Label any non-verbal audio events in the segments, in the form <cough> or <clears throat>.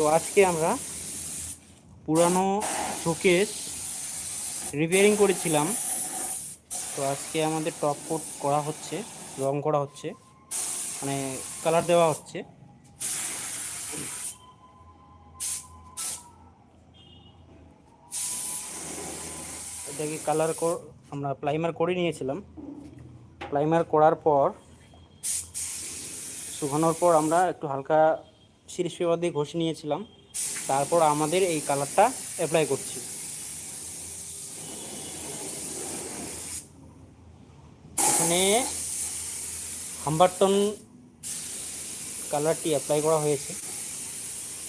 তো আজকে আমরা পুরানো শোকেস রিপেয়ারিং করেছিলাম। তো আজকে আমাদের টপ কোট করা হচ্ছে, রং করা হচ্ছে মানে কালার দেওয়া হচ্ছে। এটাকে কালার আমরা প্লাইমার করে নিয়েছিলাম। প্লাইমার করার পর, শুকানোর পর আমরা একটু হালকা সিরিজ পেপার দিয়ে ঘষে নিয়েছিলাম। তারপর আমাদের এই কালারটা অ্যাপ্লাই করছি। এখানে হাম্বারটন কালারটি অ্যাপ্লাই করা হয়েছে।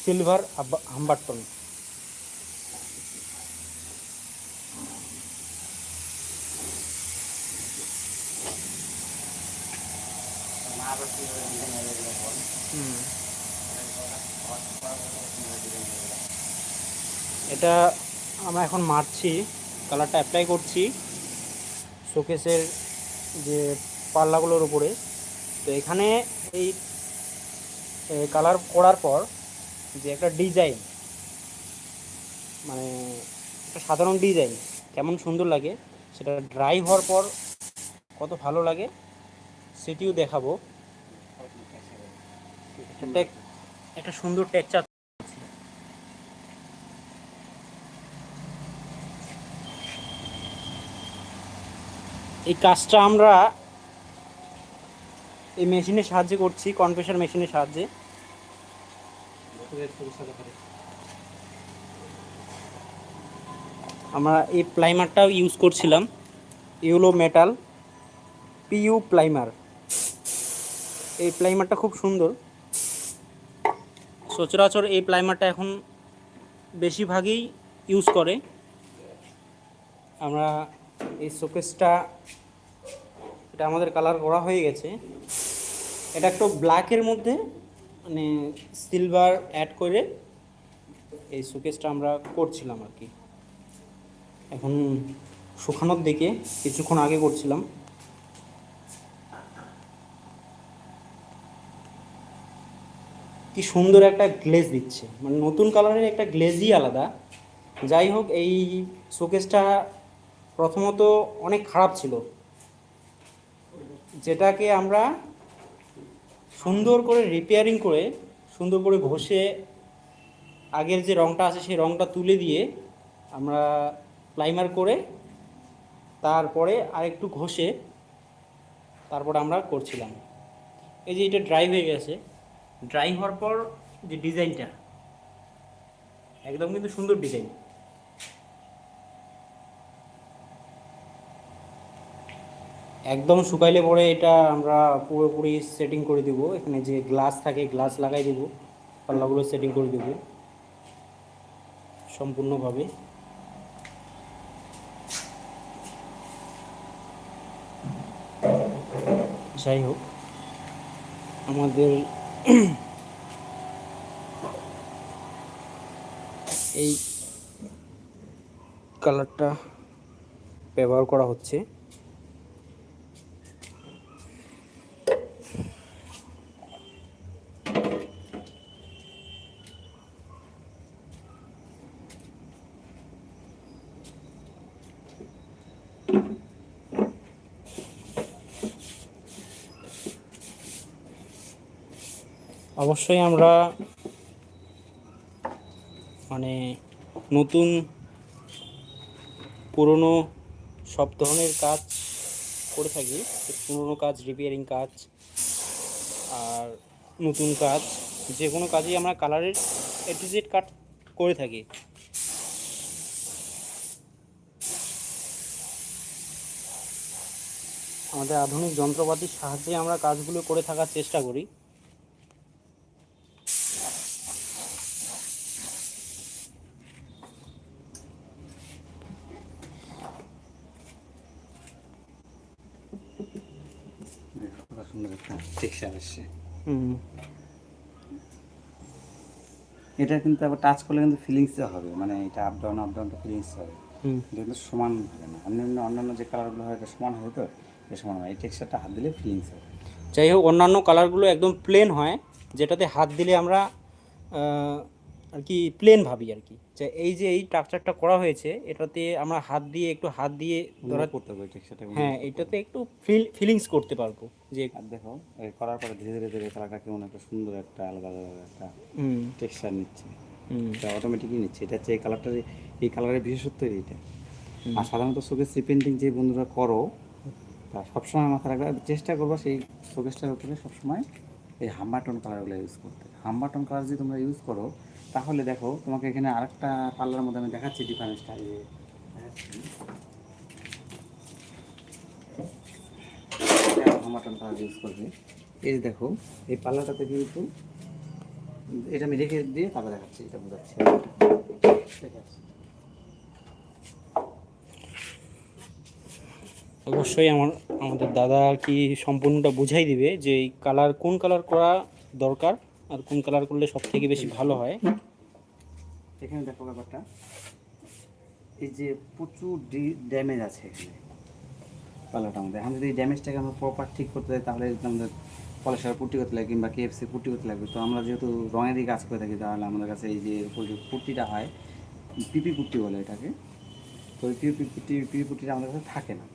সিলভার হাম্বারটন। হুম। এটা আমরা এখন মারছি কালারটা অ্যাপ্লাই করছি শোকেসের যে পাল্লাগুলোর উপরে। তো এখানে এই কালার করার পর যে একটা ডিজাইন মানে একটা সাধারণ ডিজাইন কেমন সুন্দর লাগে সেটা ড্রাই হওয়ার পর কত ভালো লাগে সেটিও দেখাবো। একটা একটা সুন্দর টেক্সচার এই কাজটা আমরা এই মেশিনের সাহায্যে করছি কনফেশন মেশিনের সাহায্যে। আমরা এই প্লাইমারটাও ইউজ করছিলাম, ইউলো মেটাল, পিইউ প্লাইমার। এই প্লাইমারটা খুব সুন্দর। সচরাচর এই প্লাইমারটা এখন বেশিরভাগই ইউজ করে। আমরা এই শোকেসটা, এটা আমাদের কালার করা হয়ে গেছে। এটা একটু ব্ল্যাকের মধ্যে মানে সিলভার অ্যাড করে এই শোকেসটা আমরা করছিলাম আর কি। এখন শুকানোর দিকে, কিছুক্ষণ আগে করছিলাম। কি সুন্দর একটা গ্লেজ দিচ্ছে। মানে নতুন কালারের একটা গ্লেজই আলাদা। যাই হোক, এই শোকেসটা প্রথমত অনেক খারাপ ছিল। যেটাকে আমরা সুন্দর করে রিপেয়ারিং করে, সুন্দর করে ঘষে আগের যে রঙটা আছে, সেই রঙটা তুলে দিয়ে আমরা প্লাইমার করে তারপরে আরেকটু ঘষে তারপরে আমরা করছিলাম। এই যে এটা ড্রাই হয়ে গেছে। ড্রাই হওয়ার পর যে ডিজাইনটা, একদম কিন্তু সুন্দর ডিজাইন। একদম শুকাইলে পরে এটা আমরা পুরোপুরি সেটিং করে দেবো। এখানে যে গ্লাস থাকে গ্লাস লাগাই দেবো। পাল্লাগুলো সেটিং করে দেবো। সম্পূর্ণভাবে। যাই হোক, আমাদের এই কালারটা ব্যবহার করা হচ্ছে। অবশ্যই আমরা মানে নতুন পুরনো সব ধরনের কাজ করে থাকি। পুরনো কাজ রিপেয়ারিং কাজ, আর নতুন কাজ, যে কোনো কাজেই আমরা কালারের এটিজেড কাট করে থাকি। আমাদের আধুনিক যন্ত্রপাতির সাহায্যে আমরা কাজগুলো করে থাকার চেষ্টা করি কত সুন্দর একটা টেক্সচার আসছে হুম এটা কিন্তু আবার টাচ করলে কিন্তু ফিলিংস হবে মানে এটা up down up down feelings হবে। কিন্তু সমান হবে না। অন্যান্য অন্যান্য যে কালারগুলো হয় এটা সমান হয় তো এটা সমান হয় এই টেক্সচারটা হাত দিলে ফিলিংস হবে। যাই হোক অন্যান্য কালারগুলো একদম প্লেন হয় যেটাতে হাত দিলে আমরা আর কি প্লেন ভাবি আর কি। যে এই যে এই স্ট্রাকচারটা করা হয়েছে এটাতে আমরা হাত দিয়ে একটু হাত দিয়ে ধরা করতে টেক্সচারটা হ্যাঁ এটাতে একটু ফিল ফিলিংস করতে পারব। যে দেখো এই করার পরে ধীরে ধীরে ধীরে কালারটা কেমন একটা সুন্দর একটা আলাদা আলাদা একটা টেক্সচার নিচ্ছে। এটা অটোমেটিকই নিচ্ছে। এটা হচ্ছে এই কালারটার এই কালারের বিশেষত্ব এইটা আর সাধারণত শোকেস পেন্টিং যে বন্ধুরা করো তা সবসময় মাথায় রাখবে চেষ্টা করব সেই শোকেসটার উপরে সবসময় এই হাম্বারটন কালারগুলো ইউজ করতে। হাম্বারটন কালার যদি তোমরা ইউজ করো তাহলে দেখো, তোমাকে এখানে আরেকটা পার্লার মধ্যে আমি দেখাচ্ছি ডিফারেন্সটা এই ইউজ করবে। এই দেখো, এই পার্লারটাতে কিন্তু এটা আমি রেখে দিয়ে তারপরে দেখাচ্ছি, এটা বোঝাচ্ছি। অবশ্যই আমার, আমাদের দাদা কি সম্পূর্ণটা বুঝাই দিবে যে এই কালার কোন কালার করা দরকার। আর কোন কালার করলে সব থেকে বেশি ভালো হয়? এখানে দেখো ব্যাপারটা। এই যে প্রচুর ড্যামেজ আছে এখানে পাল্লাটা আমাদের। এখন যদি ড্যামেজটাকে আমরা প্রপার ঠিক করতে চাই তাহলে আমাদের পলিশার পুট্টি করতে লাগে কিংবা কেএফসি পুট্টি করতে লাগবে। তো আমরা যেহেতু রঙেরই কাজ করে থাকি, তাহলে আমাদের কাছে এই যে পুট্টিটা হয়, পিপি পুট্টি বলে এটাকে, তো ওই পিপি পুটি, পিপি পুটিটা আমাদের কাছে থাকে না।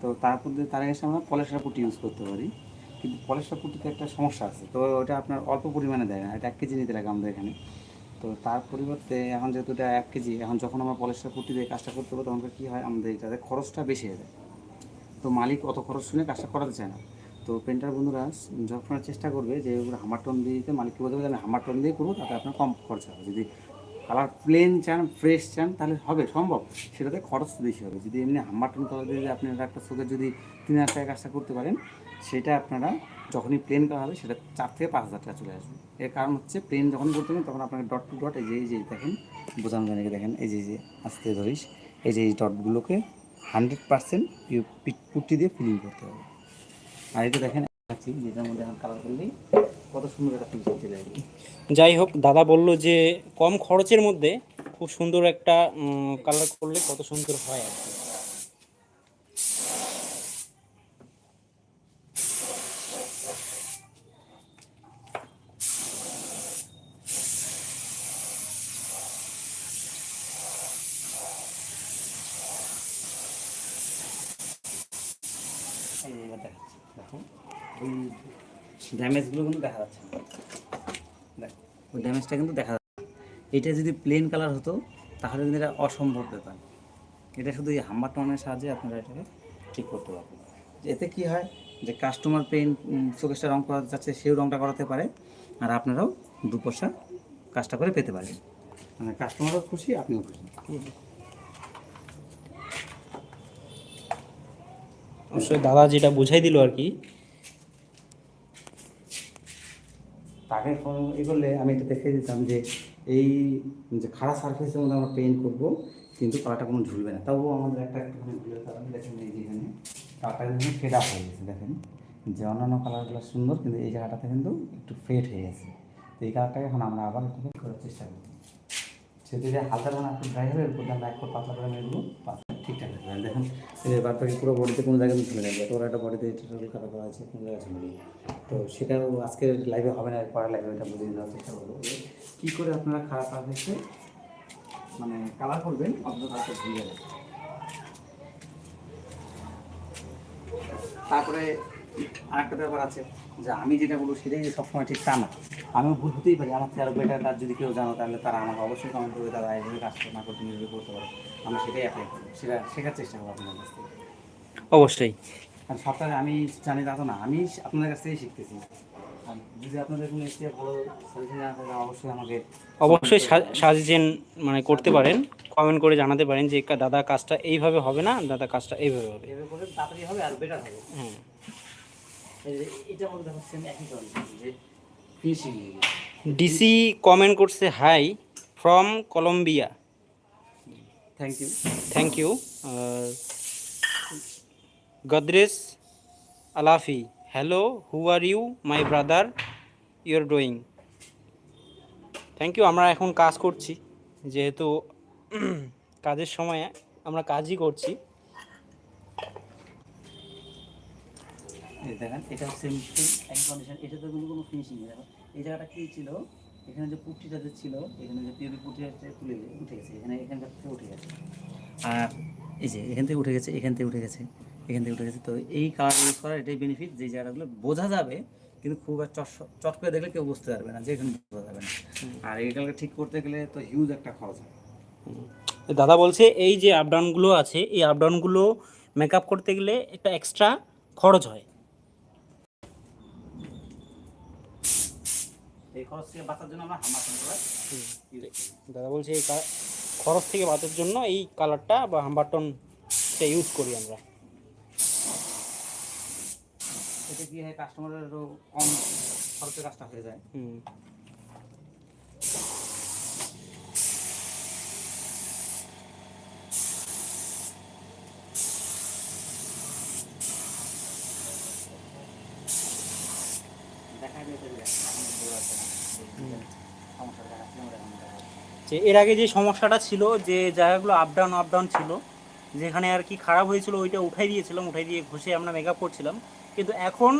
তো তারপর তার এসে আমরা পলিশার পুটি ইউজ করতে পারি। কিন্তু পলিশার পুট্টিতে একটা সমস্যা আছে। তো ওটা আপনার অল্প পরিমাণে দেয় না, এটা এক কেজি নিতে লাগে আমাদের এখানে। তো তার পরিবর্তে এখন যেহেতু এটা এক কেজি, এখন যখন আমরা পুট্টি দিয়ে কাজটা করতে পারব তখন কী হয়, আমাদের এটাতে খরচটা বেশি হয়ে যায়। তো মালিক অত খরচ শুনে কাজটা করাতে চায় না। তো পেন্টার বন্ধুরা, যখন চেষ্টা করবে যে ওগুলো হামার টোন দিয়ে দিতে, মালিককে বলতে হবে আমি হামার টোন দিয়ে করব, তাতে আপনার কম খরচা হবে। যদি কালার প্লেন চান, ফ্রেশ চান, তাহলে হবে, সম্ভব। সেটাতে খরচ বেশি হবে। যদি এমনি হাম্বার টোন কালার দিয়ে আপনি একটা চোখের যদি তিন হাজার টাকা কাজটা করতে পারেন সেটা আপনারা যখনই প্লেন করা হবে সেটা চার থেকে পাঁচ হাজার টাকা চলে আসবে। এর কারণ হচ্ছে প্লেন যখন করতে হবে তখন আপনাকে ডট টু ডট এই যে এই যে দেখেন বোঝানো নাকি দেখেন, এই যে যে, আস্তে ধরিস, এই যে, এই ডটগুলোকে হান্ড্রেড পার্সেন্ট পুট্টি দিয়ে ফিলিং করতে হবে। আর এটা দেখেন যেটার মধ্যে এখন কালার করলেই কত সুন্দর একটা ফিনিশিং চলে আসবে। যাই হোক, দাদা বলল যে কম খরচের মধ্যে খুব সুন্দর একটা কালার করলে কত সুন্দর হয় আর কি। এবার দেখাচ্ছি। দেখো, ওই ড্যামেজগুলো কিন্তু দেখা যাচ্ছে দেখ, ওই ড্যামেজটা কিন্তু দেখা যাচ্ছে। এটা যদি প্লেন কালার হতো, তাহলে কিন্তু এটা অসম্ভব ব্যাপার। এটা শুধু এই হাম্বার টনের সাহায্যে আপনারা এটাকে ঠিক করতে পারবেন। এতে কি হয়? যে কাস্টমার পেন চোখেসটা রং করাতে চাচ্ছে, সেও রংটা করাতে পারে। আর আপনারাও দু পয়সা কাজটা করে পেতে পারেন। মানে কাস্টমারও খুশি, আপনিও খুশি। অবশ্যই দাদা যেটা বুঝাই দিল আর কি, তাকে এ করলে আমি এটা দেখে দিতাম যে এই যে খাড়া সারফেসের মধ্যে আমরা পেইন্ট করব, কিন্তু কালারটা কোনো ঝুলবে না। তবুও আমাদের একটা একটুখানি ভুলের কারণে দেখেন এই যে এখানে, কালারটা কিন্তু ফেড আপ হয়ে গেছে, দেখেন। যে অন্যান্য কালারগুলো সুন্দর, কিন্তু এই জায়গাটাতে কিন্তু একটু ফেড হয়ে গেছে। তো এই কালারটাকে এখন আমরা আবার একটু করার চেষ্টা করব। সেটা যে হালকা যখন একটু ড্রাই হবে, এরপর আমরা একটু পাতলা করে মেরবো, পাতলা ঠিকঠাক হয়ে যাবে দেখেন যে বাদ বাকি পুরো বডিতে কোনো জায়গায় ঝুলে যাবে তোর একটা বডিতে টোটাল কাটা করা আছে, কোনো জায়গায় ঝুলে তো সেটাও আজকের লাইভে হবে না, পরের লাইভে এটা বুঝিয়ে দেওয়ার চেষ্টা করব। কী করে আপনারা খারাপ সার্ভিসে মানে কালার করবেন অথচ কালারটা ভুলে যাবে তারপরে আরেকটা ব্যাপার আছে, যে আমি যেটা বলব সেটাই যে সবসময় ঠিক তা না। আমি ভুল হতেই পারি আমার আরও বেটার যদি কেউ জানো, তাহলে তারা আমাকে অবশ্যই কমেন্ট করবে, তারা এইভাবে কাজ না করতে নিজে করতে পারো। আমরা সেটাই অ্যাপ্লাই করব। সেটা শেখার চেষ্টা করব আপনার কাছ থেকে। অবশ্যই। কারণ আমি জানি তা তো না। আমি আপনাদের কাছ থেকেই শিখতেছি। যদি আপনাদের কোনো এসে ভালো সাজেশন জানা অবশ্যই আমাকে অবশ্যই সাজেশন মানে করতে পারেন কমেন্ট করে জানাতে পারেন যে দাদা কাজটা এইভাবে হবে না? দাদা কাজটা এইভাবে হবে? এভাবে করলে তাড়াতাড়ি হবে আর বেটার হবে। হ্যাঁ এটা মধ্যে হচ্ছে একই যে ফিনিশিং ডিসি কমেন্ট করছে hi from Colombia. Thank you thank you Godrej আলাফি hello who are you my brother your doing thank you আমরা এখন কাজ করছি, যেহেতু কাজের সময় আমরা কাজই করছি। দেখেন, এটা সেম এটাতে কিন্তু কোনো ফিনিশিং এই জায়গাটা কী ছিল? এখানে যে পুটিটা যে ছিল এখানে যে পিওরি পুটিটা তুলে উঠে গেছে। এখানে এখানকার থেকে উঠে গেছে। আর এই যে এখান থেকে উঠে গেছে এখান থেকে উঠে গেছে এখান থেকে উঠে গেছে। তো এই কালার ইউজ করার এটাই বেনিফিট যে জায়গাগুলো বোঝা যাবে কিন্তু খুব একটা চট চট করে দেখলে কেউ বুঝতে পারবে না যে এখানে বোঝা যাবে না। আর এই কালারটা ঠিক করতে গেলে তো হিউজ একটা খরচ হয়। দাদা বলছে এই যে আপডাউনগুলো আছে এই আপডাউনগুলো মেকআপ করতে গেলে একটা এক্সট্রা খরচ হয়। খরচ থেকে বাঁচার জন্য আমরা দাদা বলছে এই খরচ থেকে বাঁচার জন্য এই কালারটা বা হাম্বারটনটা ইউজ করি আমরা। এটা কি হয় কাস্টমারেরও কম খরচে কাজটা হয়ে যায়? হুম দেখা যায় যে এখন বোঝা যাচ্ছে না যে সমস্যাটা দেখাচ্ছে আমরা এখন দেখা যাচ্ছে। যে এর আগে যে সমস্যাটা ছিল যে জায়গাগুলো আপ ডাউন আপ ডাউন ছিল যেখানে আর কি খারাপ হয়েছিল ওইটা উঠাই দিয়েছিলাম উঠাই দিয়ে ঘষে আমরা মেকআপ করছিলাম। কিন্তু এখন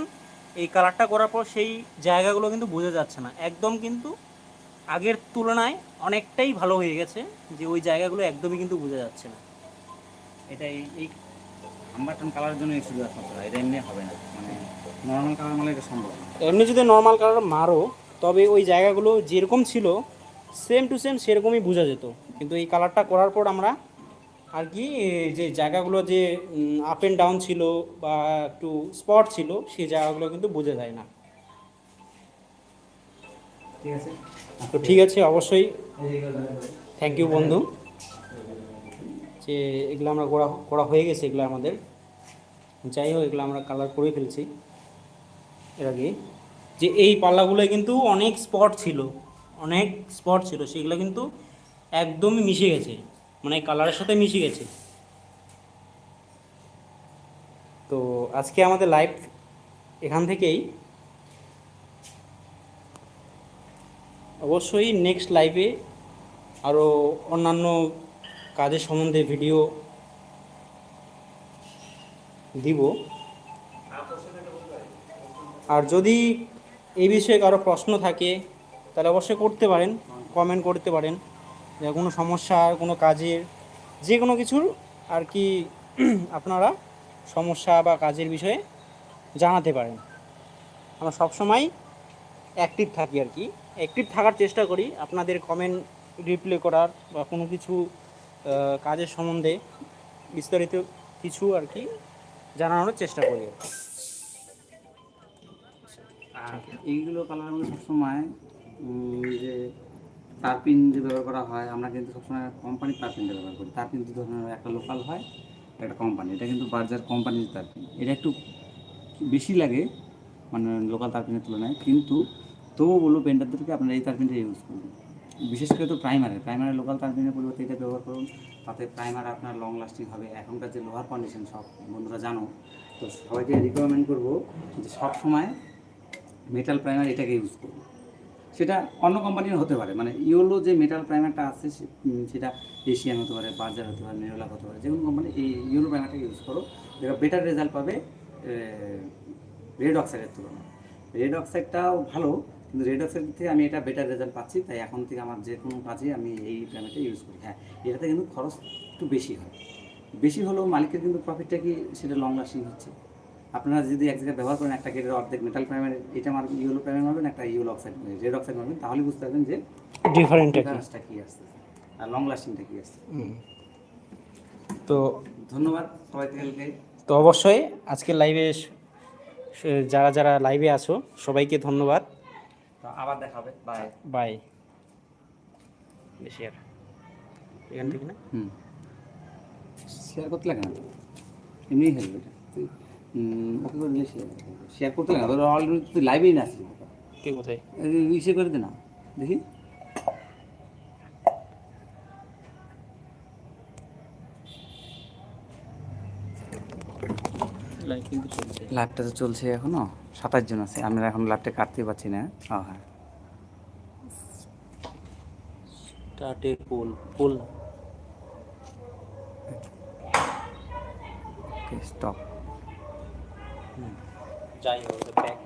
এই কালারটা করার পর সেই জায়গাগুলো কিন্তু বোঝা যাচ্ছে না। একদম কিন্তু আগের তুলনায় অনেকটাই ভালো হয়ে গেছে যে ওই জায়গাগুলো একদমই কিন্তু বোঝা যাচ্ছে না। এটা এই এই হাম্বারটন কালারের জন্য শুধু একমাত্র এটা এমনি হবে না। মানে নর্মাল কালার মানে এটা সম্ভব এমনি যদি নর্মাল কালার মারো তবে ওই জায়গাগুলো যেরকম ছিল সেম টু সেম সেরকমই বোঝা যেত। কিন্তু এই কালারটা করার পর আমরা আর কি যে জায়গাগুলো যে আপ অ্যান্ড ডাউন ছিল বা একটু স্পট ছিল সেই জায়গাগুলো কিন্তু বোঝা যায় না। ঠিক আছে? তো ঠিক আছে অবশ্যই। থ্যাংক ইউ বন্ধু। যে এগুলো আমরা করা করা হয়ে গেছে এগুলো আমাদের। যাই হোক এগুলো আমরা কালার করে ফেলছি। এর আগে। যে এই পাল্লাগুলো কিন্তু অনেক স্পট ছিল। অনেক স্পট ছিল, সেগুলো কিন্তু একদমই মিশে গেছে মানে কালারের সাথে মিশে গেছে। তো আজকে আমাদের লাইভ এখান থেকেই। অবশ্যই নেক্সট লাইভে আরও অন্যান্য কাজের সম্বন্ধে ভিডিও দিব। আর যদি এই বিষয়ে কারও প্রশ্ন থাকে তাহলে অবশ্যই করতে পারেন কমেন্ট করতে পারেন যে কোনো সমস্যা, কোনো কাজের যে কোনো কিছুর আর কি <clears throat> আপনারা সমস্যা বা কাজের বিষয়ে জানাতে পারেন। আমরা সবসময় অ্যাক্টিভ থাকি আর কি। অ্যাক্টিভ থাকার চেষ্টা করি আপনাদের কমেন্ট রিপ্লাই করার বা কোনো কিছু কাজের সম্বন্ধে বিস্তারিত কিছু আর কি জানানোর চেষ্টা করি। আর এইগুলো কালার সবসময় যে তারপিন যে ব্যবহার করা হয়, আমরা কিন্তু সবসময় কোম্পানির তারপিনটা ব্যবহার করি। তারপিন দু ধরনের একটা লোকাল হয়, একটা কোম্পানি এটা কিন্তু বার্জার কোম্পানির তারপিন। এটা একটু বেশি লাগে মানে লোকাল তারপিনের তুলনায়। কিন্তু তবুও বলব পেন্টারদেরকে আপনারা এই তারপিনটা ইউজ করুন। বিশেষ করে তো প্রাইমারে প্রাইমারে লোকাল তারপিনের পরিবর্তে এটা ব্যবহার করুন। তাতে প্রাইমার আপনার লং লাস্টিং হবে। এখনকার যে লোহার কন্ডিশন সব বন্ধুরা জানো। তো সবাইকে রিকমেন্ড করব যে সব সময় মেটাল প্রাইমার এটাকে ইউজ করব সেটা অন্য কোম্পানির হতে পারে। মানে ইওলো যে মেটাল প্রাইমারটা আছে সেটা এশিয়ান হতে পারে বার্জার হতে পারে নেরোলা হতে পারে যে কোনো কোম্পানি এই ইওলো প্রাইমারটা ইউজ করো, যেটা বেটার রেজাল্ট পাবে রেড অক্সাইডের তুলনায়। রেড অক্সাইডটাও ভালো, কিন্তু রেড অক্সাইড থেকে আমি এটা বেটার রেজাল্ট পাচ্ছি, তাই এখন থেকে আমার যে কোনো কাজে আমি এই প্রাইমারটা ইউজ করি। হ্যাঁ এটাতে কিন্তু খরচ একটু বেশি হয়। বেশি হলেও মালিকের কিন্তু প্রফিটটা কি সেটা লং লাস্টিং হচ্ছে। আপনারা যদি এক জায়গায় ব্যবহার করেন একটা গেটের অর্ধেক মেটাল প্রাইমার এটা মার ইউলো প্রাইমার মারবেন একটা ইউলো অক্সাইড রেড অক্সাইড মারবেন তাহলে বুঝতে পারবেন যে ডিফারেন্ট ডিফারেন্সটা কী? আসছে আর লং লাস্টিংটা কী আসছে। তো ধন্যবাদ সবাইকে তো অবশ্যই আজকের লাইভে যারা যারা লাইভে আছো সবাইকে ধন্যবাদ। তো আবার দেখা হবে। বাই বাই শেয়ার এখান থেকে না? হুম। শেয়ার করতে লাগে না। তো। এমনিই ওকে করে দিলে শেয়ার করতে না তোর অলরেডি তুই লাইভেই না আসলি কে কোথায়? ইসে করে দে না দেখি। লাইভটা তো চলছে এখনও সাতাশ জন আছে আমরা এখন লাইভটা কাটতে পারছি না। ও হ্যাঁ। স্টার্টে পোল পোল ওকে স্টপ যাই হোক ব্যাক